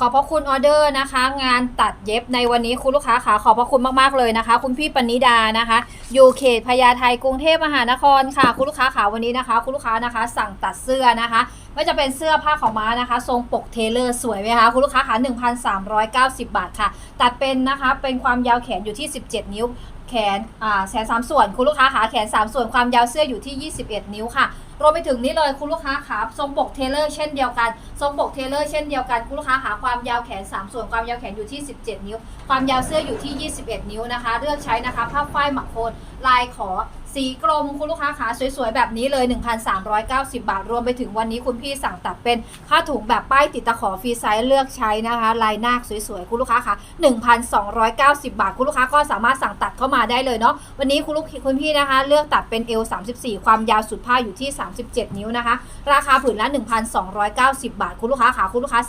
ขอบพระคุณออเดอร์นะคะ งานตัดเย็บในวันนี้คุณลูกค้าค่ะขอบพระคุณมากๆเลยนะคะ คุณพี่ปณิดานะคะอยู่เขตพญาไทกรุงเทพมหานครค่ะ คุณลูกค้าค่ะวันนี้นะคะ คุณลูกค้านะคะ สั่งตัดเสื้อนะคะไม่จะเป็นเสื้อผ้าของม้านะคะ ทรงปกเทเลอร์สวยไหมคะคุณลูกค้าค่ะ1,390 บาทค่ะ ตัดเป็นนะคะเป็นความยาวแขนอยู่ที่ 17 นิ้ว แขนอ่าแขนสามส่วน คุณลูกค้าขาแขน 3 ส่วนความยาวเสื้ออยู่ที่ 21 นิ้วค่ะรวมไปถึงนี่เลยคุณลูกค้าขาทรงปกเทเลอร์เช่นเดียวกัน ทรงปกเทเลอร์เช่นเดียวกันคุณลูกค้าขาความยาวแขน 3 ส่วนความยาวแขนอยู่ที่ 17 นิ้ว ความยาวเสื้ออยู่ที่ 21 นิ้วนะคะ เลือกใช้นะคะผ้าฝ้ายหมักโคนลายขอ สีกรมคุณลูกค้าขาสวยๆ แบบนี้เลย 1,390 บาท รวมไปถึงวันนี้คุณพี่สั่งตัดเป็นผ้าถุงแบบป้ายติดตะขอฟรีไซส์เลือกใช้นะคะ ลายนาคสวยๆ คุณลูกค้าคะ1,290 บาท คุณลูกค้าก็สามารถสั่งตัดเข้ามาได้เลยเนาะวันนี้คุณลูกคุณพี่นะคะ เลือกตัดเป็น L 34 ความยาวสุดผ้าอยู่ที่ 37 นิ้วนะคะ ราคาผืนละ 1,290 บาท คุณลูกค้าขาคุณลูกค้า